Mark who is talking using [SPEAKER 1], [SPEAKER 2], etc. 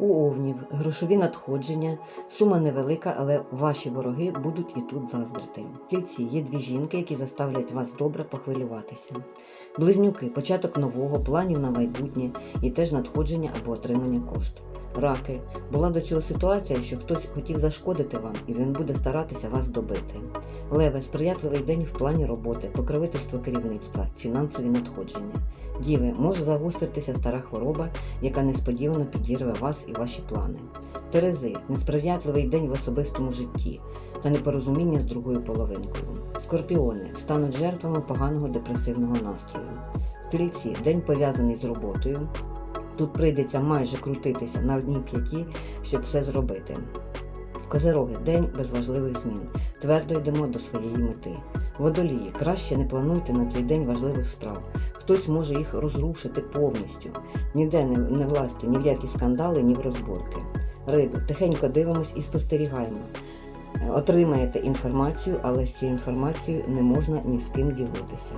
[SPEAKER 1] У овнів грошові надходження, сума невелика, але ваші вороги будуть і тут заздрити. Тільці є дві жінки, які заставлять вас добре похвилюватися. Близнюки початок нового, планів на майбутнє і теж надходження або отримання коштів. Раки була до цього ситуація, що хтось хотів зашкодити вам, і він буде старатися вас добити. Леве сприятливий день в плані роботи, покровительство керівництва, фінансові надходження. Діви може загостритися стара хвороба, яка несподівано підірве вас і ваші плани. Терези несприятливий день в особистому житті та непорозуміння з другою половинкою. Скорпіони стануть жертвами поганого депресивного настрою. Стрільці день пов'язаний з роботою. Тут прийдеться майже крутитися на одній п'яті, щоб все зробити. Козироги день без важливих змін. Твердо йдемо до своєї мети. Водолії краще не плануйте на цей день важливих справ. Хтось може їх розрушити повністю. Ніде не, не власти ні в які скандали, ні в розборки. Риби, тихенько дивимось і спостерігаємо. Отримаєте інформацію, але з цією інформацією не можна ні з ким ділитися.